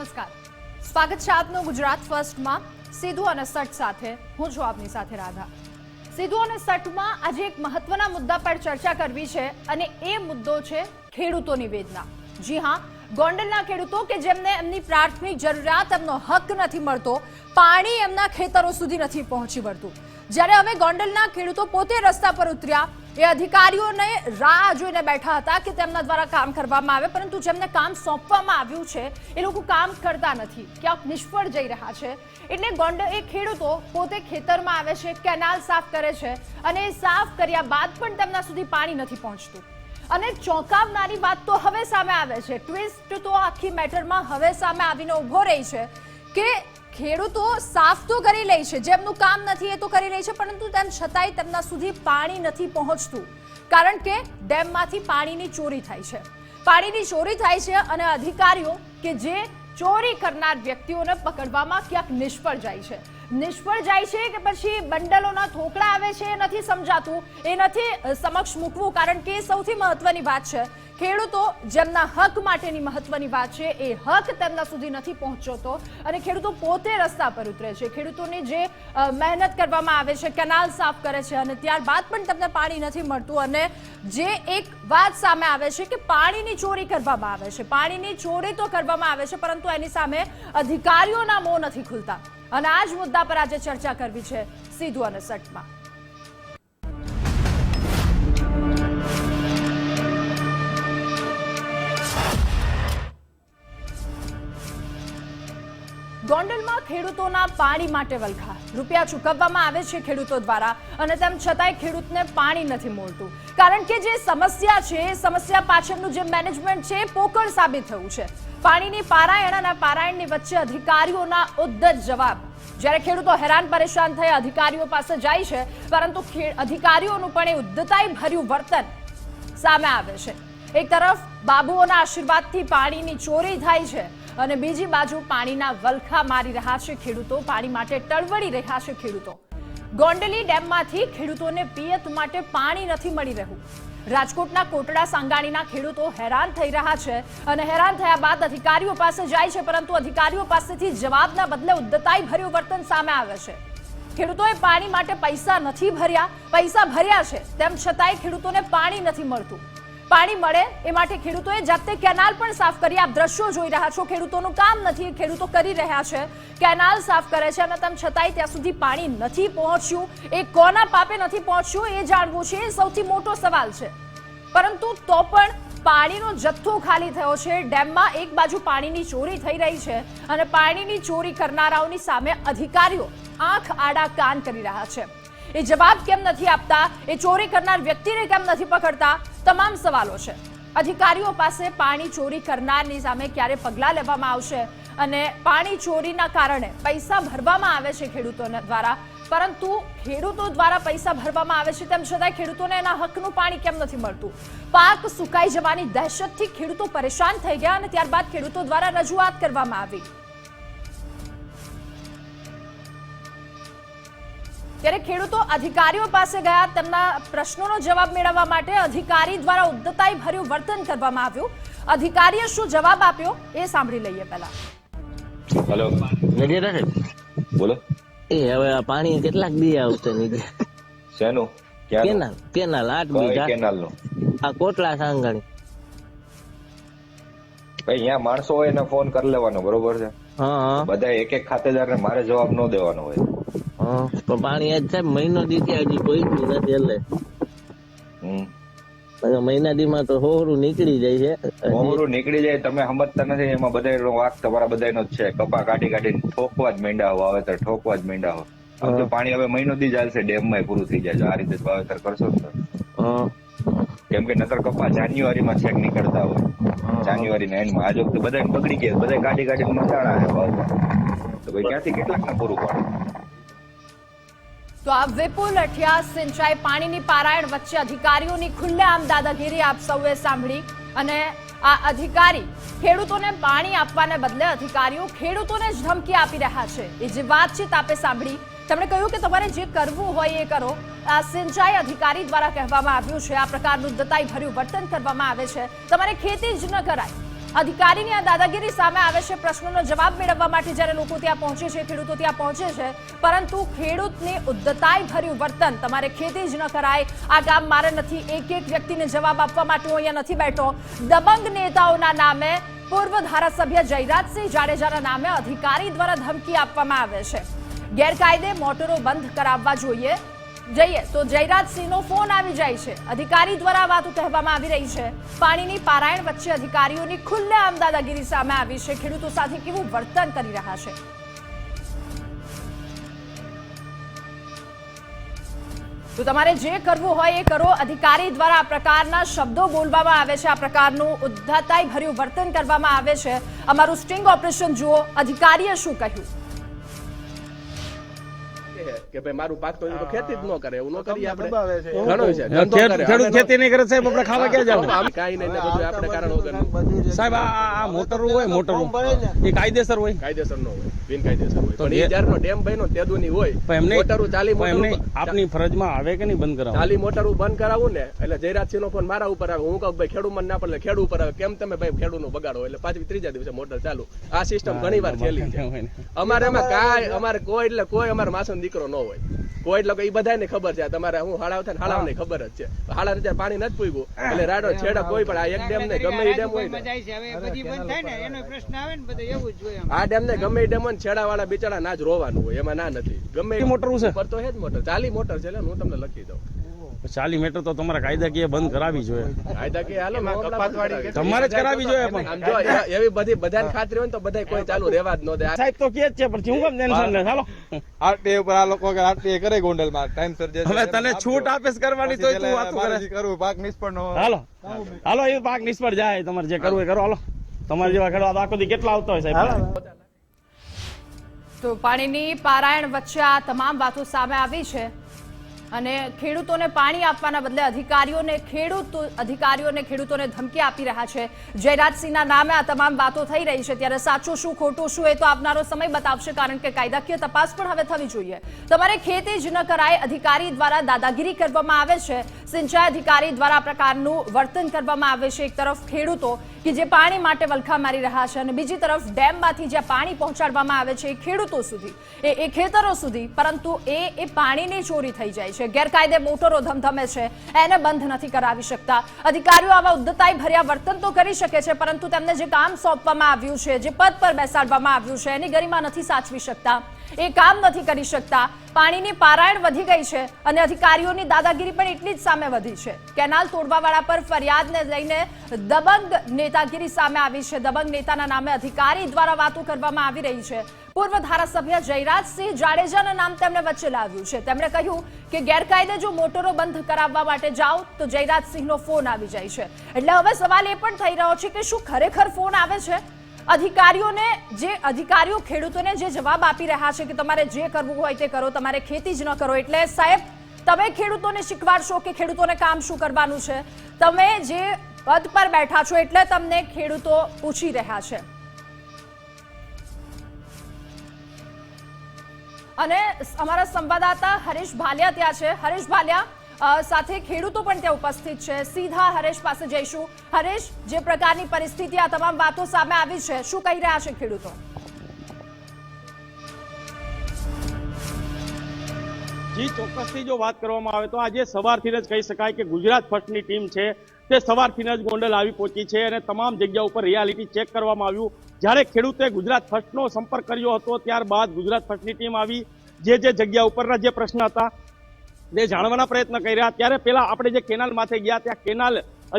નમસ્કાર. સ્વાગત છે આપનું ગુજરાત ફર્સ્ટમાં. સીધું અને સટ સાથે. હું છું આપની સાથે રાધા. સીધું અને સટમાં આજે એક મહત્વના મુદ્દા પર ચર્ચા કરવી છે અને એ મુદ્દો છે ખેડૂતોની વેદના. જી હા, ગોંડલના ખેડૂતો કે જેમને એમની પ્રાથમિક જરૂરિયાત, એમનો હક નથી મળતો, પાણી એમના ખેતરો સુધી નથી પહોંચી વળતું. જ્યારે હવે ગોંડલના ખેડૂતો પોતે રસ્તા પર ઉતર્યા એ અધિકારીઓને રાહ જોઈને બેઠા હતા કે તેમના દ્વારા કામ કરવામાં આવે, પરંતુ જેમને કામ સોંપવામાં આવ્યું છે, એ લોકો કામ કરતા નથી. ક્યાંક નિષ્ફળ જઈ રહ્યા છે. એટલે ગોંડ એ ખેડૂતો પોતે ખેતરમાં આવે છે, કેનાલ સાફ કરે છે અને એ સાફ કર્યા બાદ પણ તેમના સુધી પાણી નથી પહોંચતું. અને ચોંકાવનારી વાત તો હવે સામે આવે છે. ટ્વિસ્ટ તો આખી મેટરમાં હવે સામે આવીને ઊભો રહી છે કે ખેડૂતો સાફ તો કરી લે છે, જેમનું કામ નથી એ તો કરી લે છે, પરંતુ તેમ છતાંય તેમના સુધી પાણી નથી પહોંચતું, કારણ કે ડેમમાંથી પાણીની ચોરી થાય છે. પાણીની ચોરી થાય છે અને અધિકારીઓ કે જે ચોરી કરનાર વ્યક્તિઓને પકડવામાં ક્યાંક નિષ્ફળ જાય છે. નિષ્ફળ જાય છે કે પછી બંડલોના થોકડા આવે છે એ નથી સમજાતું, એ નથી સમક્ષ મૂકવું, કારણ કે સૌથી મહત્વની વાત છે. ખેડૂતો જેમના હક માટેની મહત્વની વાત છે, એ હક તેમના સુધી નથી પહોંચતો અને ખેડૂતો પોતે રસ્તા પર ઉતરે છે. ખેડૂતોની જે મહેનત કરવામાં આવે છે, કેનાલ સાફ કરે છે અને ત્યારબાદ પણ તેમને પાણી નથી મળતું અને જે એક વાત સામે આવે છે કે પાણીની ચોરી કરવામાં આવે છે. પાણીની ચોરી તો કરવામાં આવે છે, પરંતુ એની સામે અધિકારીઓના મોં નથી ખુલતા. અને આ જ મુદ્દા પર આજે ચર્ચા કરવી છે સીધું અને સટમાં. ગોંડલમાં ખેડૂતોના પાણી માટે વલખા. રૂપિયા ચૂકવવામાં આવે છે ખેડૂતો દ્વારા અને તેમ છતાંય ખેડૂતને પાણી નથી મળતું. કારણ કે જે સમસ્યા છે, એ સમસ્યા પાછળનું જે મેનેજમેન્ટ છે, એ પોકળ સાબિત થયું છે. પાણીની પારાયણ અને પારાયણની વચ્ચે અધિકારીઓના ઉદ્ધત જવાબ જ્યારે ખેડૂતો હેરાન પરેશાન થઈ અધિકારીઓ પાસે જાય છે, પરંતુ અધિકારીઓનું પણ એ ઉદ્ધતાઈ ભર્યું વર્તન સામે આવે છે. એક તરફ બાબુઓના આશીર્વાદથી પાણીની ચોરી થાય છે અને બીજી બાજુ પાણીના વલખા મારી રહ્યા છે ખેડૂતો, પાણી માટે ટળવળી રહ્યા છે ખેડૂતો. ગોંડલી ડેમમાંથી ખેડૂતોને પિયત માટે પાણી નથી મળી રહ્યું. રાજકોટના કોટડા સાંગાણીના ખેડૂતો હેરાન થઈ રહ્યા છે અને હેરાન થયા બાદ અધિકારીઓ પાસે જાય છે, પરંતુ અધિકારીઓ પાસેથી જવાબના બદલે ઉદ્ધતાઈ ભર્યું વર્તન સામે આવે છે. ખેડૂતોએ પાણી માટે પૈસા નથી ભર્યા, પૈસા ભર્યા છે, તેમ છતાંય ખેડૂતોને પાણી નથી મળતું. પાણી મળે એ માટે ખેડૂતોએ જાતે કેનાલ પણ સાફ કરી આપ દ્રશ્યો જોઈ રહ્યા છો. ખેડૂતોનું કામ નથી ખેડૂતો કરી રહ્યા છે. કેનાલ સાફ કરે છે અને તેમ છતાંય ત્યાં સુધી પાણી નથી પહોંચ્યું. એ કોના પાપે નથી પહોંચ્યું એ જાણવું છે. એ સૌથી મોટો સવાલ છે. પરંતુ તો પણ પાણીનો જથ્થો ખાલી થયો છે. ડેમમાં એક બાજુ પાણીની ચોરી થઈ રહી છે અને પાણીની ચોરી કરનારાઓની સામે અધિકારીઓ આંખ આડા કાન કરી રહ્યા છે. એ જવાબ કેમ નથી આપતા? એ ચોરી કરનાર વ્યક્તિને કેમ નથી પકડતા? તમામ સવાલો છે. અધિકારીઓ પાસે પાણી ચોરી કરનારની સામે ક્યારે પગલાં લેવામાં આવશે અને પાણી ચોરીના કારણે પૈસા ભરવામાં આવે છે ખેડૂતોને દ્વારા, પરંતુ ખેડૂતો દ્વારા પૈસા ભરવામાં આવે છે તેમ છતાં ખેડૂતોને એના હકનું પાણી કેમ નથી મળતું? પાક સુકાઈ જવાની દહેશતથી ખેડૂતો પરેશાન થઈ ગયા અને ત્યારબાદ ખેડૂતો દ્વારા રજૂઆત કરવામાં આવી. ત્યારે ખેડૂતો અધિકારીઓ પાસે ગયા તેમના પ્રશ્નોનો જવાબ મેળવવા માટે અધિકારી દ્વારા ઉદ્ધતાઈ ભર્યું વર્તન કરવામાં આવ્યું. અધિકારીએ શું જવાબ આપ્યો એ સાંભળી લઈએ પહેલા. હેલો. ગજેરા સાહેબ બોલો. એ હવે આ પાણી કેટલાક દી આવશે નીચે. શેનું? કેનાલ કેનાલ આઠ બીઘા. કેનાલનું આ કોટલા સાંગણી ભાઈ અહીંયા માણસો હોય એને ફોન કરી લેવાનો બરોબર છે? હા હા. બધા એક એક ખાતેદાર ને મારે જવાબ ન દેવાનો હોય. પાણી આજ સાહેબ મહિનો દી થી હજી કોઈ જ નથી એટલે. મહિના દી માં તો હોરું નીકળી જાય છે. હોરું નીકળી જાય તમે સમજતા નથી એમાં બધા વાક તમારા બધાનો જ છે. કપા કાઢી કાઢી ઠોકવા જ માંડ્યા હો તો ઠોકવા જ મીંડા હો. આમ તો પાણી હવે મહિનો દી ચાલશે ડેમમાં પૂરું થઈ જાય. આ રીતે જ વાવેતર કરશો ને કેમ કે નતર કપા જાન્યુઆરી માં છેક નીકળતા હોય. જાન્યુઆરી ના એન્ડમાં. આજ વખતે બધા બગડી ગયા બધા કાઢી કાઢીને મચાણા છે ભાવમાં તો ભાઈ ક્યાંથી કેટલાક ને પૂરું પાડે? તો આ વિપુલ અઠિયા સિંચાઈ પાણીની પારાયણ વચ્ચે અધિકારીઓની ખુલ્લેઆમ દાદાગીરી આપ સૌએ સાંભળી. અને આ અધિકારી ખેડૂતોને પાણી આપવાને બદલે અધિકારીઓ ખેડૂતોને જ ધમકી આપી રહ્યા છે. એ જે વાતચીત આપે સાંભળી, તેમણે કહ્યું કે તમારે જે કરવું હોય એ કરો. આ સિંચાઈ અધિકારી દ્વારા કહેવામાં આવ્યું છે, આ પ્રકારનું દતાઈ ભર્યું વર્તન કરવામાં આવે છે. તમારે ખેતી જ ન કરાય. અધિકારીની આ દાદાગીરી સામે આવે છે પ્રશ્નોનો જવાબ મેળવવા માટે જ્યારે લોકો ત્યાં પહોંચે છે, ખેડૂતો ત્યાં પહોંચે છે, પરંતુ ખેડૂતની ઉદ્ધતાઈ ભર્યું વર્તન, તમારે ખેતી જ ન કરાય. આ કામ મારે નથી. એક એક વ્યક્તિને જવાબ આપવા માટે હું અહીંયા નથી બેઠો. દબંગ નેતાઓના નામે પૂર્વ ધારાસભ્ય જયરાજસિંહ જાડેજાના નામે અધિકારી દ્વારા ધમકી આપવામાં આવે છે. ગેરકાયદે મોટરો બંધ કરાવવા જોઈએ. જઈએ તો જયરાજસિંહનો ફોન આવી જાય છે. અધિકારી દ્વારા વાતો કહેવામાં આવી રહી છે. પાણીની પારાયણ વચ્ચે અધિકારીઓની ખુલ્લેઆમ દાદાગીરી સામે આવી છે. ખેડૂતો સાથે કેવું વર્તન કરી રહ્યા છે? તો તમારે જે કરવું હોય એ કરો. અધિકારી દ્વારા આ પ્રકારના શબ્દો બોલવામાં આવે છે. આ પ્રકારનું ઉદ્ધતાઈ ભર્યું વર્તન કરવામાં આવે છે. અમારું સ્ટિંગ ઓપરેશન જુઓ. અધિકારીએ શું કહ્યું? કે ભાઈ મારું પાક તો ખેતી જ ન કરે એવું ન કરીએ આપણે. ઘણું છે. ખેડૂત ખેતી નહીં કરે સાહેબ આપણે ખાવા ક્યાં જવું આમ નહીં બધું આપણે કારણ વગર સાહેબ આ આ હોય મોટર એ કાયદેસર હોય? કાયદેસર ન હોય બિનકાયદેસર હોય. પણ એ જ્યારનો ડેમ બન્યો ને તેદુની હોય. પણ એમને મોટરું ચાલી પણ એમને આપની ફરજમાં આવે કે નહીં બંધ કરાવો ચાલી મોટરું બંધ કરાવું ને એટલે જયરાજસિંહ નો ફોન મારા ઉપર આવે. હું કહું ભાઈ ખેડૂત મને ના પડે ખેડૂ ઉપર આવે. કેમ તમે ભાઈ ખેડૂ નું બગાડો? એટલે પાછી ત્રીજા દિવસે મોટર ચાલુ. આ સિસ્ટમ ઘણી વાર થયેલી છે. અમારે એમાં કાંઈ અમારે કોઈ એટલે કોઈ અમારે માસનો દીકરો ન હોય. કોઈ એટલે એ બધાને ખબર છે. તમારે હું હાળાવ થાય ને ખબર જ છે. હાળા ને પાણી નથી પૂગ્યું એટલે રાડો છેડા કોઈ પણ આ એક ડેમ ને ગમે એ ડેમ હોય ને. જાય છે હવે બધી બંધ થાય ને એનો પ્રશ્ન આવે ને બધું એવું જ હોય આ ડેમ ને ગમે એ ડેમ હોય છેડા વાળા બિચારા ના જ રોવાનું હોય. એમાં ના નથી. ગમે મોટર છે? ઉપર તો હે જ મોટર. ચાલી મોટર છે હું તમને લખી દઉં. ચાલી મીટર તો તમારા કાયદાકીય બંધ કરાવી જોઈએ. હાલો તમારે જ કરાવી જોઈએ પણ. જો એવી બધી બધાને ખાતરી હોય તો બધા કોઈ ચાલુ રહેવા જ ન દે. સાહેબ તો કે છે પણ શું કામ ટેન્શન લે ચાલો આરટીએ ઉપર આ લોકો કે આરટીએ કરે ગોંડલમાં. ટાઈમસર જે હવે તને છૂટ આપેસ કરવાની તોય તું વાત કરે. કરું પાક નિષ્ફળ નો હાલો. હાલો એ પાક નિષ્ફળ જાય તમારે જે કરવું એ કરો. હાલો. તમારે જેવા ખેડવા આખો દી કેટલા આવતા હોય સાહેબ? તો પાણીની પારાયણ વચ્ચે આ તમામ વાતો સામે આવી છે. અને ખેડૂતોને પાણી આપવાના બદલે અધિકારીઓને ખેડૂતો અધિકારીઓને ખેડૂતોને ધમકી આપી રહ્યા છે. જયરાજસિંહના નામે આ તમામ વાતો થઈ રહી છે. ત્યારે સાચું શું, ખોટું શું એ તો આપનારો સમય બતાવશે, કારણ કે કાયદાકીય તપાસ પણ હવે થવી જોઈએ. તમારે ખેતી જ ન કરાય, અધિકારી દ્વારા દાદાગીરી કરવામાં આવે છે. સિંચાઈ અધિકારી દ્વારા પ્રકારનું વર્તન કરવામાં આવે છે. એક તરફ ખેડૂતો કે જે પાણી માટે વલખા મારી રહ્યા છે અને બીજી તરફ ડેમમાંથી જ્યાં પાણી પહોંચાડવામાં આવે છે એ ખેડૂતો સુધી એ ખેતરો સુધી, પરંતુ એ એ પાણીની ચોરી થઈ જાય છે. ગેરકાયદે મોટરો ધમધમે છે. એને બંધ નથી કરાવી શકતા. અધિકારીઓ આવા ઉદ્ધતાઈ ભર્યા વર્તન તો કરી શકે છે, પરંતુ તેમને જે કામ સોંપવામાં આવ્યું છે, જે પદ પર બેસાડવામાં આવ્યું છે, એની ગરિમા નથી સાચવી શકતા. એ કામ નથી કરી શકતા. પાણીની પારાયણ વધી ગઈ છે અને અધિકારીઓની દાદાગીરી પણ એટલી જ સામે વધી છે. કેનાલ તોડવાવાળા પર ફરિયાદને લઈને દબંગ નેતાગીરી સામે આવી છે. દબંગ નેતાના નામે અધિકારી દ્વારા વાતો કરવામાં આવી રહી છે. પૂર્વ ધારાસભ્ય જયરાજસિંહ જાડેજાના નામ તેમણે વચ્ચે લાવ્યું છે. તેમણે કહ્યું કે ગેરકાયદે જો મોટરો બંધ કરાવવા માટે જાઓ, તો જયરાજસિંહનો ફોન આવી જાય છે. એટલે હવે સવાલ એ પણ થઈ રહ્યો છે કે શું ખરેખર ફોન આવે છે? અધિકારીઓને જે અધિકારીઓ ખેડૂતોને જે જવાબ આપી રહ્યા છે કે તમારે જે કરવું હોય તે કરો, તમારે ખેતી જ ન કરો. એટલે સાહેબ, તમે ખેડૂતોને શીખવાડશો કે ખેડૂતોને કામ શું કરવાનું છે? તમે જે પદ પર બેઠા છો એટલે તમને ખેડૂતો પૂછી રહ્યા છે. અને અમારા સંવાદદાતા હરીશ ભાલિયા ત્યાં છે. હરીશ ભાલિયા સાથે ખેડૂતો પણ ત્યાં ઉપસ્થિત છે. સીધા હરેશ પાસે જઈશું. હરેશ, જે પ્રકારની પરિસ્થિતિ આ તમામ વાતો સામે આવી છે, શું કહી રહ્યા છે ખેડૂતો? જી, ચોક્કસથી જો વાત કરવામાં આવે તો આજે સવારથી જ કહી શકાય કે ગુજરાત ફર્સ્ટની ટીમ છે. તે સવારથી જ ગોંડલ આવી પહોંચી છે અને તમામ જગ્યા ઉપર રિયાલિટી ચેક કરવામાં આવ્યું. જ્યારે ખેડૂતે ગુજરાત ફર્સ્ટનો સંપર્ક કર્યો હતો, ત્યારબાદ ગુજરાત ફર્સ્ટની ટીમ આવી. જે જે જગ્યા ઉપરના જે પ્રશ્ન હતા તે જાણવાના પ્રયત્ન કર્યા, ત્યારે પેલા આપણે જે કેનાલ માથે ગયા ત્યાં કેનાલ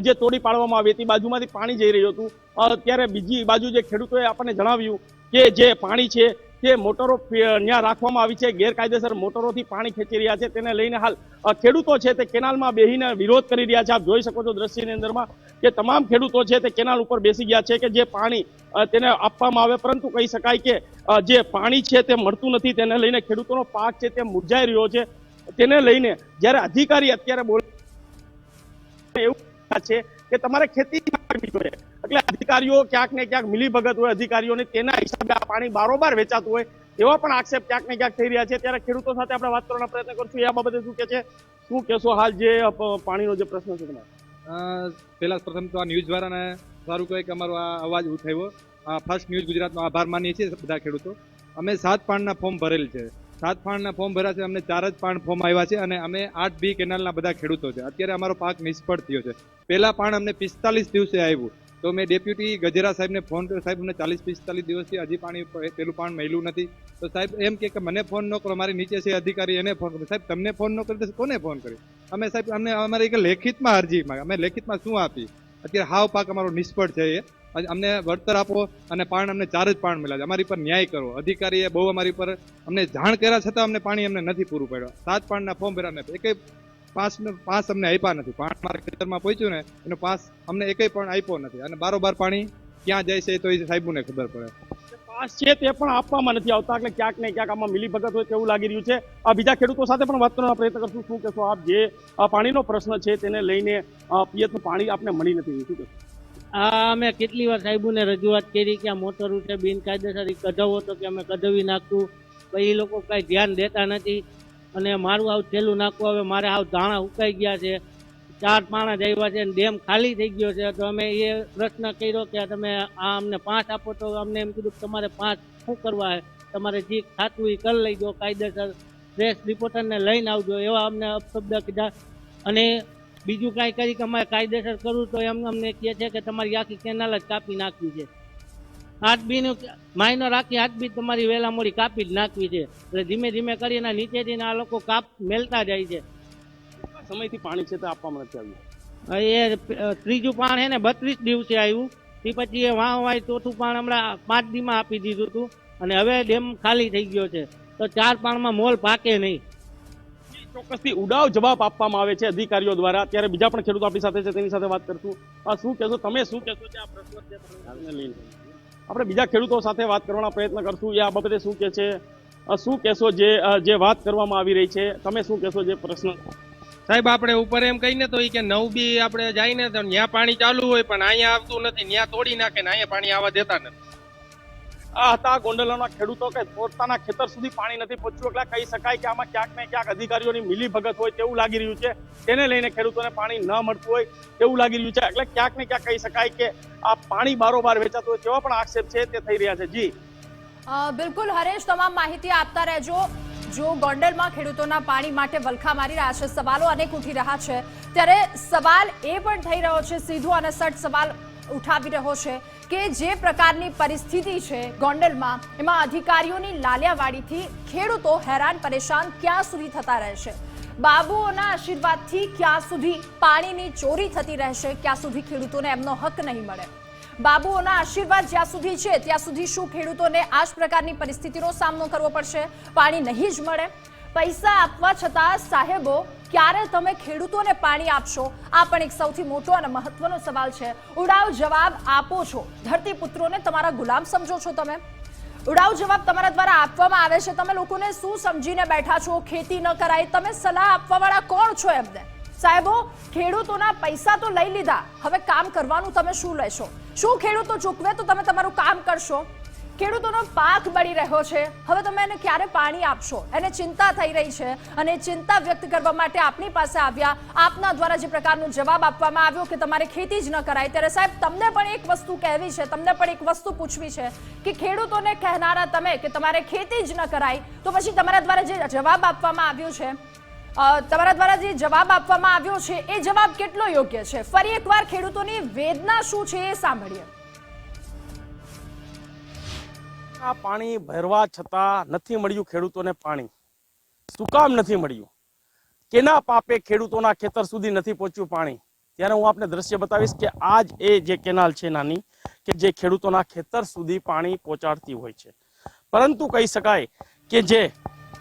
જે તોડી પાડવામાં આવી હતી, બાજુમાંથી પાણી જઈ રહ્યું હતું. અત્યારે ત્યારે બીજી બાજુ જે ખેડૂતોએ આપણને જણાવ્યું કે જે પાણી છે, તે મોટરો ત્યાં રાખવામાં આવી છે, ગેરકાયદેસર મોટરોથી પાણી ખેંચી રહ્યા છે. તેને લઈને હાલ ખેડૂતો છે તે કેનાલમાં બેસીને વિરોધ કરી રહ્યા છે. આપ જોઈ શકો છો દ્રશ્યની અંદરમાં કે તમામ ખેડૂતો છે તે કેનાલ ઉપર બેસી ગયા છે કે જે પાણી તેને આપવામાં આવે. પરંતુ કહી શકાય કે જે પાણી છે તે મળતું નથી. તેને લઈને ખેડૂતોનો પાક છે તે મુરઝાઈ રહ્યો છે. તેને લઈને જ્યારે અધિકારી અત્યારે બોલ એવું છે કે તમારે ખેતી કરવી જોઈએ. એટલે અધિકારીઓ ક્યાંક ને ક્યાંક મિલીભગત હોય, અધિકારીઓને તેના હિસાબે આ પાણી બારોબાર વેચાતું હોય, એવા પણ આક્ષેપ ક્યાંક ને ક્યાંક થઈ રહ્યા છે. ત્યારે ખેડૂતો સાથે આપણે વાત કરવાનો પ્રયત્ન કરશું. એ બાબતે શું કે છે? શું કહેશો હાલ જે પાણીનો જે પ્રશ્ન છે તમારો? પહેલા પ્રથમ તો આ ન્યૂઝ વાળાને સારું કહે કે અમારો આ અવાજ ઉઠાવ્યો. ફર્સ્ટ ન્યૂઝ ગુજરાતનો આભાર માનીએ છીએ બધા ખેડૂતો. અમે સાત પાણના ફોર્મ ભરેલ છે. સાત પાણના ફોર્મ ભર્યા છે. અમને ચાર જ પાણ ફોર્મ આવ્યા છે અને અમે આઠ બી કેનાલના બધા ખેડૂતો છે. અત્યારે અમારો પાક નિષ્ફળ થયો છે. પહેલા પાણ અમને પિસ્તાલીસ દિવસે આવ્યું. તો મેં ડેપ્યુટી ગજેરા સાહેબને ફોન કર્યો. સાહેબ, અમને ચાલીસ પિસ્તાલીસ દિવસથી હજી પાણી પેલું પાણ મળ્યું નથી. તો સાહેબ, એમ કે મને ફોન ન કરો. મારી નીચે છે અધિકારી, એને ફોન કરો. સાહેબ, તમને ફોન ન કરી તો કોને ફોન કર્યો? અમે સાહેબ, અમને અમારે એક લેખિતમાં અરજી અમે લેખિતમાં શું આપી? અત્યારે હાવ પાક અમારો નિષ્ફળ છે એ. અમને વળતર આપો અને પાણ અમને ચાર જ પાણ મળ્યા છે. અમારી પર ન્યાય કરો. અધિકારીએ બહુ અમારી પર અમને જાણ કર્યા છતાં અમને પાણી અમને નથી પૂરું પાડ્યું. સાત પાણના ફોર્મ ભર્યા નથી એકે પાસ પાસ અમને આપ્યા નથી. પાણી મારા ખેતરમાં પહોંચ્યું ને, એનો પાસ અમને એકે પણ આપ્યો નથી. અને બારોબાર પાણી ક્યાં જાય છે તો એ સાહેબોને ખબર પડે. પાસ છે તે પણ આપવામાં નથી આવતા. એટલે ક્યાંક ને ક્યાંક આમાં મિલીભગત હોય તેવું લાગી રહ્યું છે. આ બીજા ખેડૂતો સાથે પણ વાત કરવાનો પ્રયત્ન કરશું. શું કહેશો આપ? જે પાણીનો પ્રશ્ન છે તેને લઈને પિયતનું પાણી આપને મળી નથી. શું કહેશો? આ અમે કેટલી વાર સાહેબોને રજૂઆત કરી કે આ મોટર છે બિનકાયદેસર એ કઢાવો તો કે અમે કઢાવી નાખતું પણ એ લોકો કાંઈ ધ્યાન દેતા નથી. અને મારું આવું થેલું નાખવું હવે મારે આવ ધાણા ઉકાઈ ગયા છે. ચાર પાણા આવ્યા છે અને ડેમ ખાલી થઈ ગયો છે. તો અમે એ પ્રશ્ન કર્યો કે તમે આ અમને પાંચ આપો તો અમને એમ કીધું કે તમારે પાંચ શું કરવા? તમારે જે ખાતું એ કરી લઈ જાઓ, કાયદેસર. પ્રેસ રિપોર્ટરને લઈને આવજો. એવા અમને અપશબ્દ કીધા. અને બીજું કાંઈ કરી કે અમારે કાયદેસર કરવું તો એમ અમને કહે છે કે તમારી આખી કેનાલ જ કાપી નાખવી છે. આઠ બીનું માઇનર રાખી આઠ બી તમારી વેલા મોડી કાપી જ નાખવી છે. એટલે ધીમે ધીમે કરીને નીચેથી આ લોકો કાપ મેલતા જાય છે. સમયથી પાણી છે તો આપવામાં નથી આવ્યું? એ ત્રીજું પાણ છે ને બત્રીસ દિવસે આવ્યું. તે પછી એ વાહ વાય ચોથું પાણ હમણાં પાંચ દીમાં આપી દીધું હતું. અને હવે ડેમ ખાલી થઈ ગયો છે. તો ચાર પાણમાં મોલ પાકે નહીં. ચોક્કસથી ઉડાવ જવાબ આપવામાં આવે છે અધિકારીઓ દ્વારા. ત્યારે બીજા પણ ખેડૂતો આપણી સાથે છે તેની સાથે વાત કરશું. આ શું કહેશો? તમે શું કહેશો કે આ પ્રશ્ન લઈને આપણે બીજા ખેડૂતો સાથે વાત કરવાનો પ્રયત્ન કરશું. એ આ બાબતે શું કહે છે? શું કહેશો જે જે વાત કરવામાં આવી રહી છે? તમે શું કહેશો જે પ્રશ્ન? સાહેબ આપણે ઉપર એમ કહીને તો એ કે નવ બી આપણે જઈને ને તો ત્યાં પાણી ચાલુ હોય પણ અહીંયા આવતું નથી. ત્યાં તોડી નાખે ને અહીંયા પાણી આવવા દેતા નથી. આ હતા ગોંડલના ખેડૂતો કે પોતાના ખેતર સુધી પાણી નથી પહોંચ્યું. એટલે કહી શકાય કે આમાં ક્યાંક ને ક્યાંક અધિકારીઓની મિલીભગત હોય તેવું લાગી રહ્યું છે. તેને લઈને ખેડૂતોને પાણી ન મળતું હોય તેવું લાગી રહ્યું છે. એટલે ક્યાંક ને ક્યાંક કહી શકાય કે આ પાણી બારોબાર વેચાતું હોય તેવા પણ આક્ષેપ છે તે થઈ રહ્યા છે. જી. બિલકુલ હરેશ, તમામ માહિતી આપતા રહેજો. જો ગોંડલમાં ખેડૂતોના પાણી માટે વલખા મારી રહ્યા છે, સવાલો અનેક ઉઠી રહ્યા છે. ત્યારે સવાલ એ પણ થઈ રહ્યો છે, સીધો અને સટ સવાલ ઉઠાવી રહ્યો છે કે જે પ્રકારની પરિસ્થિતિ છે ગોંડલમાં, એમાં અધિકારીઓની લાલિયાવાડીથી ખેડૂતો હેરાન પરેશાન ક્યાં સુધી થતા રહેશે? બાબુઓના આશીર્વાદથી ક્યાં સુધી પાણીની ચોરી થતી રહેશે? ક્યાં સુધી ખેડૂતોને એમનો હક નહીં મળે? બાબુઓના આશીર્વાદ જ્યાં સુધી છે, ત્યાં સુધી શું ખેડૂતોને આ જ પ્રકારની પરિસ્થિતિનો સામનો કરવો પડશે? પાણી નહીં જ મળે? પૈસા આપવા છતાં સાહેબો ક્યારે તમે ખેડૂતોને પાણી આપશો? આ પણ એક સૌથી મોટો અને મહત્વનો સવાલ છે. ઉડાવ જવાબ આપો છો. ધરતીપુત્રોને તમારા ગુલામ સમજો છો તમે? ઉડાવ જવાબ તમારા દ્વારા આપવામાં આવે છે. તમે લોકોને શું સમજીને બેઠા છો? ખેતી ન કરાય. તમે સલાહ આપવાવાળા કોણ છો એમને? સાહેબો, ખેડૂતોના પૈસા તો લઈ લીધા. હવે કામ કરવાનું તમે શું લેશો? શું ખેડૂતો ચૂકવે તો તમે તમારું કામ કરશો? ખેડૂતોનો પાક બળી રહ્યો છે. હવે તમે એને ક્યારે પાણી આપશો? એને ચિંતા થઈ રહી છે અને ચિંતા વ્યક્ત કરવા માટે આપની પાસે આવ્યા. આપના દ્વારા જે પ્રકારનો જવાબ આપવામાં આવ્યો કે તમારે ખેતી જ ન કરાય. ત્યારે સાહેબ, તમને પણ એક વસ્તુ કહેવી છે, તમને પણ એક વસ્તુ પૂછવી છે કે ખેડૂતોને કહેનારા તમે કે તમારે ખેતી જ ન કરાય, તો પછી તમારા દ્વારા જે જવાબ આપવામાં આવ્યો છે તમારા દ્વારા જે જવાબ આપવામાં આવ્યો છે, એ જવાબ કેટલો યોગ્ય છે? ફરી એકવાર ખેડૂતોની વેદના શું છે એ સાંભળીએ. આ પાણી ભરવા છતાં નથી મળ્યું ખેડૂતોને પાણી. શું કામ નથી મળ્યું. કેના પાપે ખેડૂતોના ખેતર સુધી નથી પહોંચ્યું પાણી? ત્યારે હું આપને દ્રશ્ય બતાવીશ કે આજ એ જે કેનાલ છે નાની, કે જે ખેડૂતોના ખેતર સુધી પાણી પહોંચાડતી હોય છે. પરંતુ કહી શકાય કે જે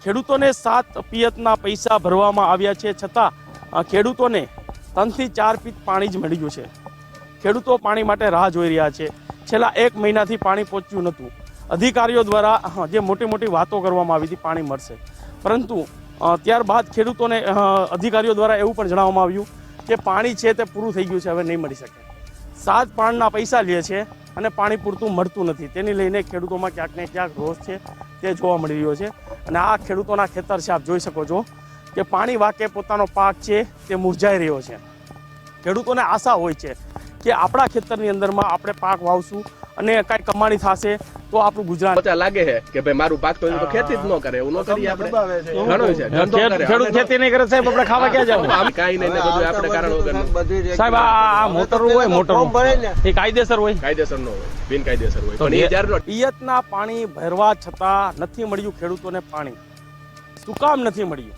ખેડૂતોને સાત પિયતના પૈસા ભરવામાં આવ્યા છે, છતાં ખેડૂતોને ત્રણથી ચાર પીત પાણી જ મળ્યું છે. ખેડૂતો પાણી માટે રાહ જોઈ રહ્યા છે. છેલ્લા એક મહિનાથી પાણી પહોંચ્યું નહોતું. અધિકારીઓ દ્વારા જે મોટી મોટી વાતો કરવામાં આવી હતી, પાણી મળશે. પરંતુ ત્યારબાદ ખેડૂતોને અધિકારીઓ દ્વારા એવું પણ જણાવવામાં આવ્યું કે પાણી છે તે પૂરું થઈ ગયું છે, હવે નહીં મળી શકે. સાત પાણના પૈસા લે છે અને પાણી પૂરતું મળતું નથી. તેની લઈને ખેડૂતોમાં ક્યાંક ને ક્યાંક રોષ છે, તે જોવા મળી રહ્યો છે. અને આ ખેડૂતોના ખેતર છે, આપ જોઈ શકો છો કે પાણી વાકે પોતાનો પાક છે, તે મુરઝાઈ રહ્યો છે. ખેડૂતોને આશા હોય છે કે આપણા ખેતરની અંદરમાં આપણે પાક વાવશું અને કાંઈ કમાણી થશે તો આપણું ગુજરાત લાગે છે કે ભાઈ મારું પાક તો ખેતી જ ન કરે એવું ન કરીએ આપણે. ઘણું છે ખેડૂત ખેતી નહીં કરે સાહેબ આપણે ખાવા ક્યાં જવું? આમ નહીં બધું આપણે કારણ વગર સાહેબ આ મોટર હોય મોટર એ કાયદેસર હોય? કાયદેસર નો હોય. બિનકાયદેસર હોય. પણ એ એ- જ્યારે પિયતના પાણી ભરવા છતાં નથી મળ્યું ખેડૂતોને પાણી. શું કામ નથી મળ્યું.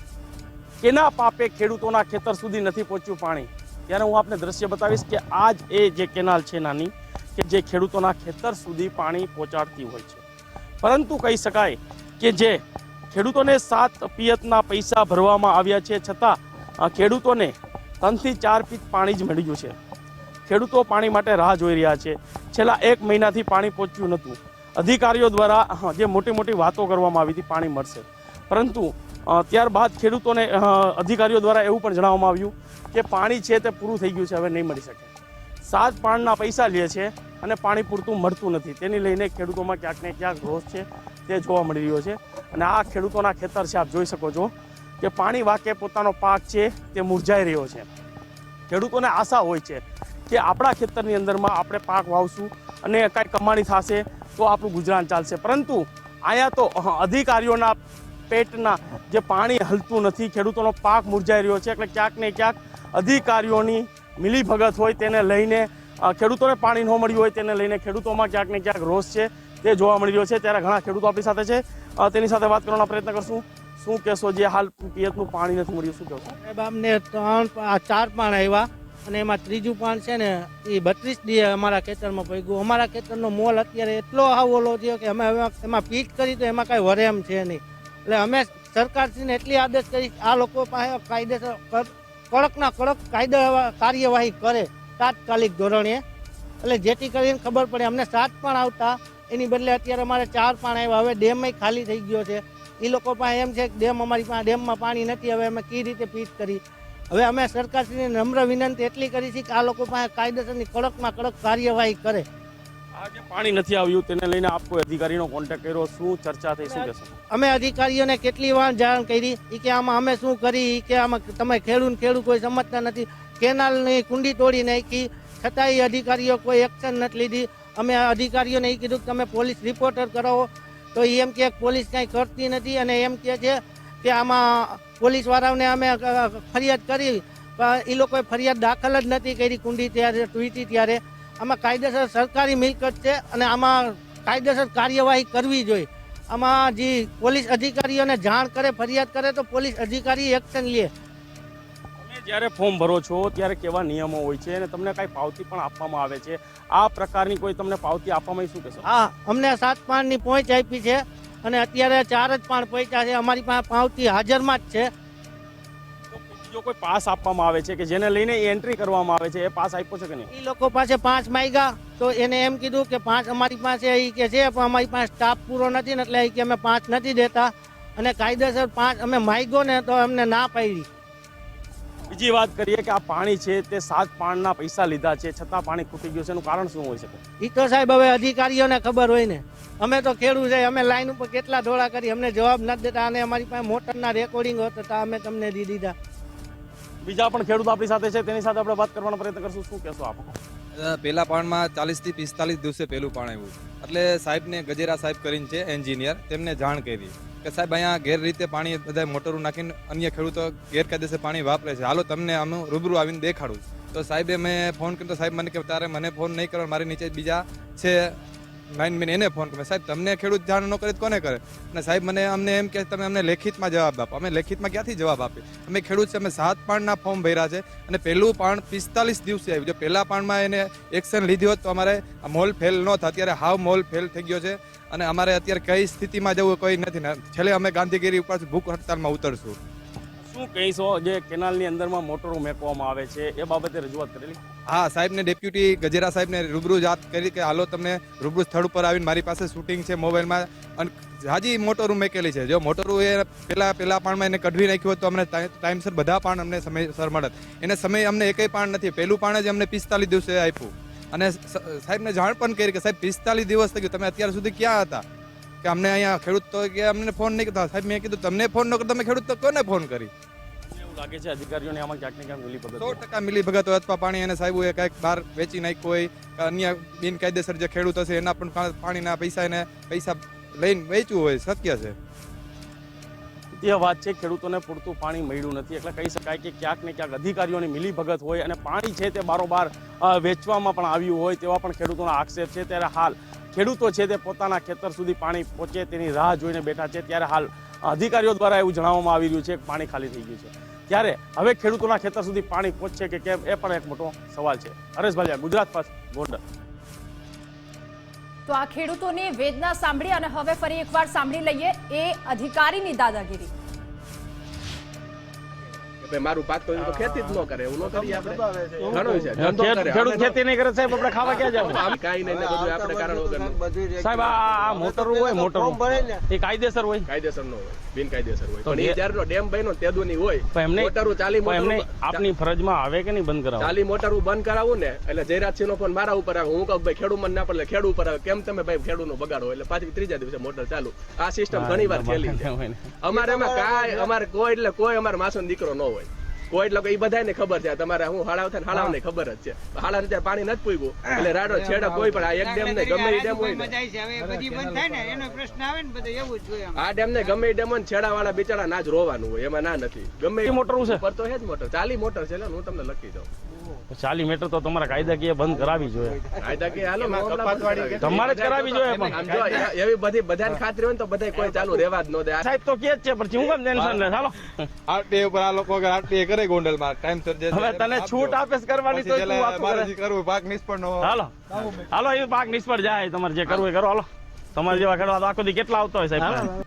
કેના પાપે ખેડૂતોના ખેતર સુધી નથી પહોંચ્યું પાણી? ત્યારે હું આપને દ્રશ્ય બતાવીશ કે આજ એ જે કેનાલ છે નાની કે જે ખેડૂતોના ખેતર સુધી પાણી પહોંચાડતી હોય છે. પરંતુ કહી શકાય કે જે ખેડૂતોને સાત પિયતના પૈસા ભરવામાં આવ્યા છે, છતાં ખેડૂતોને ત્રણથી ચાર પીત પાણી જ મળ્યું છે. ખેડૂતો પાણી માટે રાહ જોઈ રહ્યા છે. છેલ્લા એક મહિનાથી પાણી પહોંચ્યું નહોતું. અધિકારીઓ દ્વારા જે મોટી મોટી વાતો કરવામાં આવી હતી, પાણી મળશે. પરંતુ ત્યારબાદ ખેડૂતોને અધિકારીઓ દ્વારા એવું પણ જણાવવામાં આવ્યું કે પાણી છે તે પૂરું થઈ ગયું છે, હવે નહીં મળી શકે. સાત પાણના પૈસા લે છે અને પાણી પૂરતું મળતું નથી. તેને લઈને ખેડૂતોમાં ક્યાંક ને ક્યાંક રોષ છે, તે જોવા મળી રહ્યો છે. અને આ ખેડૂતોના ખેતર છે, આપ જોઈ શકો છો કે પાણી વાકે પોતાનો પાક છે, તે મુરઝાઈ રહ્યો છે. ખેડૂતોને આશા હોય છે કે આપણા ખેતરની અંદરમાં આપણે પાક વાવશું અને કાંઈ કમાણી થશે તો આપણું ગુજરાન ચાલશે. પરંતુ અહીંયા તો અધિકારીઓના પેટના જે પાણી હલતું નથી, ખેડૂતોનો પાક મુરઝાઈ રહ્યો છે, એટલે ક્યાંક ને ક્યાંક અધિકારીઓની મિલીભગત હોય તેને લઈને ખેડૂતોને પાણી ન મળ્યું હોય તેને લઈને ખેડૂતોમાં ક્યાંક ને ક્યાંક રોષ છે, તે જોવા મળી રહ્યો છે. ત્યારે ઘણા ખેડૂતો આપણી સાથે છે. તેની સાથે વાત કરવાનો પ્રયત્ન કરશું. શું કહેશો જે હાલ પિયતનું પાણી નથી મળ્યું, શું કહેશો? સાહેબ, અમને ત્રણ ચાર પાણ આવ્યા અને એમાં ત્રીજું પાણ છે ને એ બત્રીસ દી અમારા ખેતરમાં પગ્યું અમારા ખેતરનો મોલ અત્યારે એટલો આવોલો થયો કે અમે એમાં પીટ કરી તો એમાં કાંઈ વરે એમ છે નહીં. એટલે અમે સરકારશ્રીને એટલી આદેશ કરી, આ લોકો પાસે કાયદેસર કડકના કડક કાયદા કાર્યવાહી કરે તાત્કાલિક ધોરણે. એટલે જેથી કરીને ખબર પડે અમને સાત પણ આવતા. એની બદલે અત્યારે અમારે ચાર પાણ આવ્યા. હવે ડેમય ખાલી થઈ ગયો છે. એ લોકો પાસે એમ છે કે ડેમ અમારી પાસે ડેમમાં પાણી નથી. હવે અમે કઈ રીતે પીટ કરી? હવે અમે સરકારશ્રીને નમ્ર વિનંતી એટલી કરી છે કે આ લોકો પાસે કાયદેસરની કડકમાં કડક કાર્યવાહી કરે. આ જે પાણી નથી આવ્યું, તેને લઈને આપ કોઈ અધિકારીનો કોન્ટેક્ટ કર્યો, શું ચર્ચા થઈ, શું કહેશો? અમે અધિકારીઓને કેટલી વાર જાણ કરી એ કે આમાં અમે શું કરી કે આમાં તમે ખેડૂત ખેડૂત કોઈ સમજતા નથી. કેનાલની કુંડી તોડી નાખી, છતાંય અધિકારીઓ કોઈ એક્શન નથી લીધી. અમે અધિકારીઓને એ કીધું કે તમે પોલીસ રિપોર્ટર કરાવો. તો એમ કે પોલીસ કાંઈ કરતી નથી અને એમ કે છે કે આમાં પોલીસ વાળાઓને અમે ફરિયાદ કરી, પણ એ લોકોએ ફરિયાદ દાખલ જ નથી કરી કુંડી ત્યારે તૂટી ત્યારે. આમાં કાયદેસર સરકારી મિલકત છે અને આમાં કાયદેસર કાર્યવાહી કરવી જોઈએ. આમાં જે પોલીસ અધિકારીઓને જાણ કરે ફરિયાદ કરે તો પોલીસ અધિકારી એક્શન લે. તમે જ્યારે ફોર્મ ભરો છો ત્યારે કેવા નિયમો હોય છે અને તમને કાંઈ પાવતી પણ આપવામાં આવે છે? આ પ્રકારની કોઈ તમને પાવતી આપવામાં શું કહેશો? હા અમને સાત પાણની પહોંચ આપી છે અને અત્યારે ચાર જ પાણ પહોંચ્યા છે. અમારી પાસે પાવતી હાજરમાં જ છે. બીજો કોઈ પાસ આપવામાં આવે છે કે જેને લઈને એન્ટ્રી કરવામાં આવે છે એ પાસ આપ્યો છે કે નહીં? એ લોકો પાસે પાંચ માંગ્યા તો એને એમ કીધું કે પાંચ અમારી પાસે એ કે છે પણ અમારી પાસે સ્ટાફ પૂરો નથી ને એટલે એ કે અમે પાંચ નથી દેતા. અને કાયદેસર પાંચ અમે માંગ્યો ને તો અમને ના પાડી. બીજી વાત કરીએ કે આ પાણી છે તે સાત પાણના પૈસા લીધા છે છતાં પાણી ખૂટી ગયું છે એનું કારણ શું હોય શકે? એ તો સાહેબ હવે અધિકારીઓને ખબર હોય ને. અમે તો ખેડૂત છે અમે લાઈન ઉપર કેટલા ધોળા કરી અમને જવાબ નથી દેતા અને અમારી પાસે મોટરના રેકોર્ડિંગ હતા અમે તમને દી દીધા. બીજા પણ ખેડૂત આપણી સાથે છે, તેની સાથે આપણે વાત કરવાનો પ્રયત્ન કરશું. શું કહેશો આપ? પહેલા પાણમાં ચાલીસથી પિસ્તાલીસ દિવસે પહેલું પાણ આવ્યું એટલે સાહેબને ગજેરા સાહેબ કરીને છે, એન્જિનિયર, તેમને જાણ કરી. કે સાહેબ, અહીંયા ગેરરીતે પાણી બધા મોટરો નાખીને અન્ય ખેડૂતો ગેરકાયદેસર પાણી વાપરે છે. હાલો, તમને આમ રૂબરૂ આવીને દેખાડું. તો સાહેબે મેં ફોન કર્યો, તો સાહેબ મને કે, તારે મને ફોન નહીં કરવાનો મારી નીચે બીજા છે લાઈનમેન એને ફોન કર્યો. સાહેબ, તમને ખેડૂત જાણ ન કરે તો કોને કરે? અને સાહેબ, મને અમને એમ કે તમે અમને લેખિતમાં જવાબ આપો. અમે લેખિતમાં ક્યાંથી જવાબ આપીએ? અમે ખેડૂત છે અમે સાત પાણના ફોર્મ ભર્યા છે અને પહેલું પાણ પિસ્તાલીસ દિવસે આવ્યું જો પહેલાં પાણમાં એને એક્શન લીધી હોત તો અમારે મોલ ફેલ ન થાય અત્યારે હાવ મોલ ફેલ થઈ ગયો છે અને અમારે અત્યારે કઈ સ્થિતિમાં જવું કોઈ નથી. ને છેલ્લે અમે ગાંધીગીરી ઉપર ભૂખ હડતાલમાં ઉતરશું. શું કહીશો? જે કેનાલની અંદરમાં મોટરો મેકવામાં આવે છે, એ બાબતે રજૂઆત કરેલી? હા, સાહેબને ડેપ્યુટી ગજેરા સાહેબને રૂબરૂ જાત કરી કે હાલો તમને રૂબરૂ સ્થળ ઉપર આવીને મારી પાસે શૂટિંગ છે મોબાઈલમાં. અને હાજી મોટરું મેકેલી છે. જો મોટરું એ પહેલાં પહેલા પાણમાં એને કઢવી નાખ્યું તો અમને ટાઈમસર બધા પાણ અમને સમયસર મળત. એને સમય અમને એકય પાણ નથી. પહેલું પાણ જ અમને પિસ્તાલીસ દિવસે આપ્યું. અને સાહેબને જાણ પણ કરી કે સાહેબ પિસ્તાલીસ દિવસ થઈ ગયું. તમે અત્યાર સુધી ક્યાં હતા? કે અમને અહીંયા ખેડૂત તો કે અમને ફોન નહીં કરતા. સાહેબ મેં કીધું તમને ફોન ન કરતા તમે ખેડૂત તો કોને ફોન કરી? એવું લાગે છે અધિકારીઓને આમાં ક્યાંક ને ક્યાંક મિલી સો ટકા મિલી ભગત હોય અથવા પાણી એને એ કંઈક બહાર વેચી નાખ્યું હોય અન્ય બિનકાયદેસર જે ખેડૂત હશે એના પણ પાણીના પૈસા એને પૈસા લઈને વેચવું હોય શક્ય છે. તે વાત છે ખેડૂતોને પૂરતું પાણી મળ્યું નથી. એટલે કહી શકાય કે ક્યાંક ને ક્યાંક અધિકારીઓની મિલી ભગત હોય અને પાણી છે તે બારોબાર વેચવામાં પણ આવ્યું હોય તેવા પણ ખેડૂતોના આક્ષેપ છે. ત્યારે હાલ ખેડૂતો છે તે પોતાના ખેતર સુધી પાણી પહોંચે, તેની રાહ જોઈને બેઠા છે. ત્યારે હાલ અધિકારીઓ દ્વારા એવું જણાવવામાં આવી રહ્યું છે કે પાણી ખાલી થઈ ગયું છે. ત્યારે હવે ખેડૂતોના ખેતર સુધી પાણી પહોંચશે કે કેમ, એ પણ એક મોટો સવાલ છે. હરેશ ભાલિયા ગુજરાત ફર્સ્ટ, ગોંડલ. તો આ ખેડૂતોની વેદના સાંભળી અને હવે ફરી એકવાર સાંભળી લઈએ એ અધિકારીની દાદાગીરી. ભાઈ મારું પાક તો ખેતી જ ન કરે એવું ન કરીએ આપણે. ઘણું છે ધંધો કરે. ખેડૂત ખેતી નહીં કરે સાહેબ આપણે ખાવા ક્યાં જવું આમ કાંઈ નહીં બધું આપણે કારણ વગર સાહેબ આ મોટર હોય મોટર એ કાયદેસર હોય. કાયદેસર નો હોય બિનકાયદેસર હોય. પણ એ જ્યારે ડેમ બન્યો તેદુની હોય પણ એમને મોટર ચાલી એમને મોટરું આપની ફરજમાં આવે કે નહીં બંધ કરાવો ચાલી મોટર બંધ કરાવું ને એટલે જયરાજસિંહ નો ફોન મારા ઉપર આવે. હું કહું ભાઈ ખેડૂત મને ના પડે ખેડૂત ઉપર આવે. કેમ તમે ભાઈ ખેડૂત નો બગાડો? એટલે પાછી ત્રીજા દિવસે મોટર ચાલુ. આ સિસ્ટમ ઘણી વાર ખેલી છે. અમારે એમાં કાંઈ અમારે કોઈ એટલે કોઈ અમારે માસન દીકરો ન હોય. કોઈ લોકો એ બધાને ખબર છે તમારે હું હાળાવ થાય હાળાવ ને ખબર જ છે. હાળા ને ત્યાં પાણી નથી પૂગ્યું. એટલે રાડો છેડો કોઈ પણ આ એક ડેમ ને. ગમે એ ડેમ હોય આ ડેમ ને ગમે એ ડેમ હોય છેડા વાળા બિચારા ના જ રોવાનું હોય એમાં ના નથી. ગમે એ મોટર છે? પર તો હે જ મોટર. ચાલી મોટર છે લે હું તમને લખી દઉં. ચાલી મીટર તો તમારા કાયદાકીય બંધ કરાવી જોઈએ. કાયદા કે હાલો બંધ કરાવી. તમારે જ કરાવી જોઈએ પણ. એવી બધી બધાને ખાતરી હોય તો બધા કોઈ ચાલુ રહેવા જ ન દે. સાહેબ તો કે છે પણ હું કેમ ટેન્શન લે? ચાલો આરટીએ ઉપર આ લોકો અગર આરટીએ કરે ટાઈમ સર જે હવે તને છૂટ આપે કરવાની તો તું વાતો કરે. કરવું પાક નિષ્ફળ નો હાલો. હાલો એ પાક નિષ્ફળ જાય તમારે જે કરવું એ કરો. હાલો. તમારે જેવા ખેડવા તો આખો દી કેટલા આવતો હોય સાહેબ?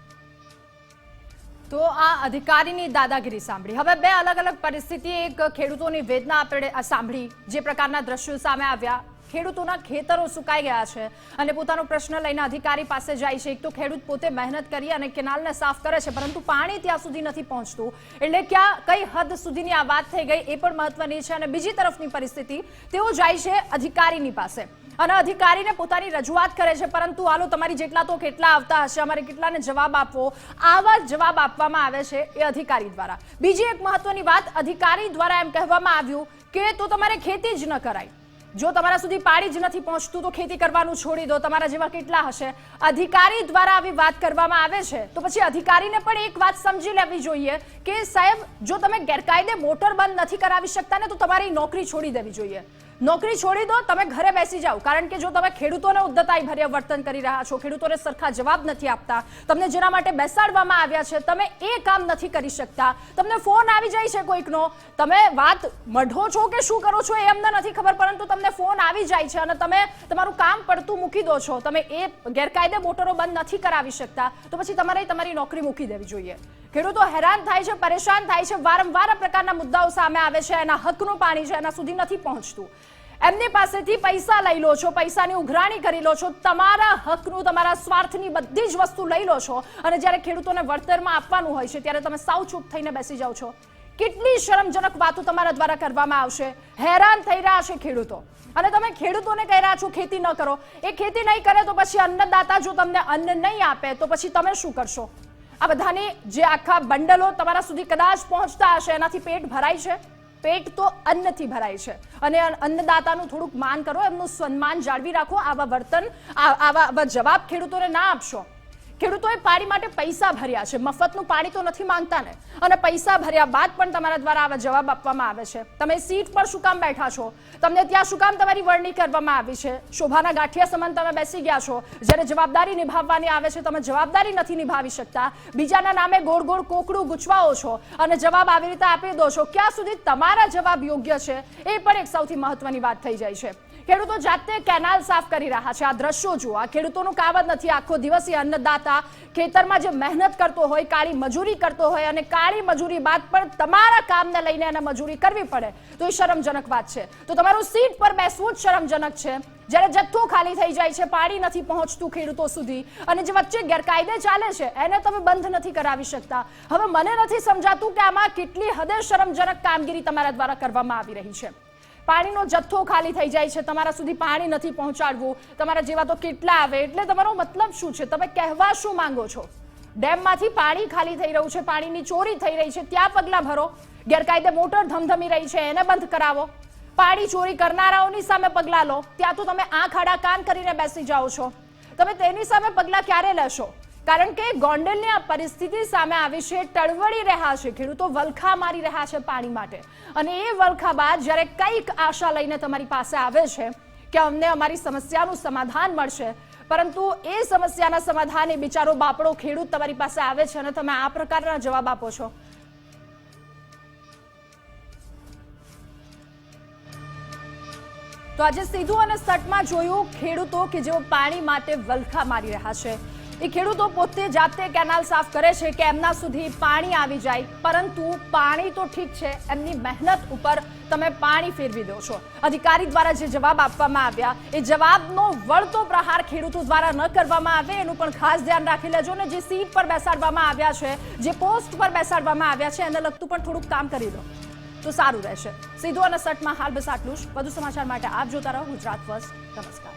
તો આ અધિકારીની દાદાગીરી સાંભળી. હવે બે અલગ અલગ પરિસ્થિતિ એક ખેડૂતોની વેદના આપણે સાંભળી. જે પ્રકારના દ્રશ્યો સામે આવ્યા. ખેડૂતોના ખેતરો સુકાઈ ગયા છે અને પોતાનો પ્રશ્ન લઈને અધિકારી પાસે જાય છે. એક તો ખેડૂત પોતે મહેનત કરી અને કેનાલને સાફ કરે છે, પરંતુ પાણી ત્યાં સુધી નથી પહોંચતું. એટલે ક્યાં, કઈ હદ સુધીની આ વાત થઈ ગઈ એ પણ મહત્વની છે અને બીજી તરફની પરિસ્થિતિ. તેઓ જાય છે અધિકારીની પાસે. અને અધિકારીને પોતાની રજૂઆત કરે છે. પરંતુ હાલો, તમારી જેટલા તો કેટલા આવતા હશે? અમારે કેટલાને જવાબ આપવો? આવા જવાબ આપવામાં આવે છે એ અધિકારી દ્વારા. બીજી એક મહત્વની વાત, અધિકારી દ્વારા એમ કહેવામાં આવ્યું કે તો તમારે ખેતી જ ન કરાય. જો તમારા સુધી પાણી જ નથી પહોંચતું, તો ખેતી કરવાનું છોડી દો. તમારા જેવા કેટલા હશે? અધિકારી દ્વારા આવી વાત કરવામાં આવે છે. તો પછી અધિકારીને પણ એક વાત સમજી લેવી જોઈએ કે સાહેબ, જો તમે ગેરકાયદે મોટર બંધ નથી કરાવી શકતા ને, તો તમારી નોકરી છોડી દેવી જોઈએ. નોકરી છોડી દો, તમે ઘરે બેસી જાઓ. કારણ કે જો તમે ખેડૂતોને ઉદ્ધતાઈ ભર્યા વર્તન કરી રહ્યા છો, ખેડૂતોને સરખા જવાબ નથી આપતા, તમને જેના માટે બેસાડવામાં આવ્યા છે, તમે એ કામ નથી કરી શકતા. તમને ફોન આવી જાય છે કોઈકનો, તમે વાત મઢો છો કે શું કરો છો એ અમને નથી ખબર, પરંતુ તમને ફોન આવી જાય છે અને તમે તમારું કામ પડતું મૂકી દો છો. તમે એ ગેરકાયદે મોટરો બંધ નથી કરાવી શકતા. તો પછી તમારે તમારી નોકરી મૂકી દેવી જોઈએ. ખેડૂતો હેરાન થાય છે, પરેશાન થાય છે, વારંવાર આ પ્રકારના મુદ્દાઓ સામે આવે છે, એના હકનું પાણી છે, એના સુધી નથી પહોંચતું. એમની પાસેથી પૈસા લઈ લો છો, પૈસાની ઉઘરાણી કરી લો છો, તમારા હકનું, તમારા સ્વાર્થની બધી જ વસ્તુ લઈ લો છો અને જ્યારે ખેડૂતોને વળતરમાં આપવાનું હોય છે, ત્યારે તમે સાવ ચૂપ થઈને બેસી જાઓ છો. કેટલી શરમજનક વાતો તમારા દ્વારા કરવામાં આવશે. હેરાન થઈ રહ્યા છે ખેડૂતો. અને તમે ખેડૂતોને કહી રહ્યા છો, ખેતી ન કરો. એ ખેતી નહીં કરે તો પછી અન્નદાતા જો તમને અન્ન નહીં આપે, તો પછી તમે શું કરશો? આ બધાની જે આખા બંડલો તમારા સુધી કદાચ પહોંચતા હશે, એનાથી પેટ ભરાય છે. પેટ તો અન્નથી ભરાય છે. અને અન્નદાતાનું થોડુંક માન કરો, એમનું સન્માન જાળવી રાખો, આવા વર્તન આવા જવાબ ખેડૂતોને ના આપશો. ખેડૂતોએ પાણી માટે પૈસા ભર્યા છે. મફતનું પાણી તો નથી માંગતા ને અને પૈસા ભર્યા બાદ પણ તમારા દ્વારા આવા જવાબ આપવામાં આવે છે. તમે સીટ પર શું કામ બેઠા છો? તમને ત્યાં શું કામ તમારી વરણી કરવામાં આવી છે? શોભાના ગાંઠિયા સમાન તમે બેસી ગયા છો. જ્યારે જવાબદારી નિભાવવાની આવે છે, તમે જવાબદારી નથી નિભાવી શકતા. બીજાના નામે ગોળ ગોળ કોકડું ગુચવાઓ છો અને જવાબ આવી રીતે આપી દો છો. ક્યાં સુધી તમારા જવાબ યોગ્ય છે, એ પણ એક સૌથી મહત્વની વાત થઈ જાય છે. ખેડૂતો જાતે કેનાલ સાફ કરી રહ્યા છે. આ દ્રશ્યો જુઓ. આ ખેડૂતોનું કામ જ નથી. આખો દિવસ એ અન્નદાતા ખેતરમાં જે મહેનત કરતો હોય, કાળી મજૂરી કરતો હોય અને કાળી મજૂરી બાદ પણ તમારા કામને લઈને એને મજૂરી કરવી પડે. તો એ શરમજનક વાત છે. તો તમારું સીટ પર બેસવું જ શરમજનક છે. જ્યારે જથ્થો ખાલી થઈ જાય છે, પાણી નથી પહોંચતું ખેડૂતો સુધી અને જે વચ્ચે ગેરકાયદે ચાલે છે, એને તમે બંધ નથી કરાવી શકતા. હવે મને નથી સમજાતું કે આમાં કેટલી હદે શરમજનક કામગીરી તમારા દ્વારા કરવામાં આવી રહી છે. પાણીનો જથ્થો ખાલી થઈ જાય છે, તમારા સુધી પાણી નથી પહોંચાડવું, તમારા જેવા તો કેટલા આવે? એટલે તમારો મતલબ શું છે? તમે કહેવા શું માંગો છો? ડેમમાંથી પાણી ખાલી થઈ રહ્યું છે, પાણીની ચોરી થઈ રહી છે ત્યાં પગલાં ભરો? ગેરકાયદે મોટર ધમધમી રહી છે, એને બંધ કરાવો. પાણી ચોરી કરનારાઓની સામે પગલાં લો. ત્યાં તો તમે આંખ આડા કાન કરીને બેસી જાઓ છો. તમે તેની સામે પગલાં ક્યારે લેશો? કારણ કે ગોંડલની આ પરિસ્થિતિ સામે આવી છે, ટળવળી રહ્યા છે, ખેડૂતો વલખા મારી રહ્યા છે પાણી માટે. અને એ વલખા બાદ જ્યારે કંઈક આશા લઈને તમારી પાસે આવે છે કે અમને અમારી સમસ્યાનું સમાધાન મળશે, પરંતુ એ સમસ્યાના સમાધાન બિચારો બાપડો ખેડૂત તમારી પાસે આવે છે અને તમે આ પ્રકારના જવાબ આપો છો. તો આજે સીધું અને સટમાં જોયું ખેડૂતો કે જેઓ પાણી માટે વલખા મારી રહ્યા છે. એ ખેડૂતો પોતે જાતે કેનાલ સાફ કરે છે કે એમના સુધી પાણી આવી જાય. પરંતુ પાણી તો ઠીક છે, એમની મહેનત ઉપર તમે પાણી ફેરવી દો છો. અધિકારી દ્વારા જે જવાબ આપવામાં આવ્યા, એ જવાબનો વળતો પ્રહાર ખેડૂતો દ્વારા ન કરવામાં આવે, એનું પણ ખાસ ધ્યાન રાખી લેજો ને જે સીટ પર બેસાડવામાં આવ્યા છે, જે પોસ્ટ પર બેસાડવામાં આવ્યા છે, એને લગતું પણ થોડુંક કામ કરી દો તો સારું રહેશે. સીધું અને સટમાં હાલ બસ આટલું જ. વધુ સમાચાર માટે આપ જોતા રહો. ગુજરાત ફર્સ્ટ. નમસ્કાર.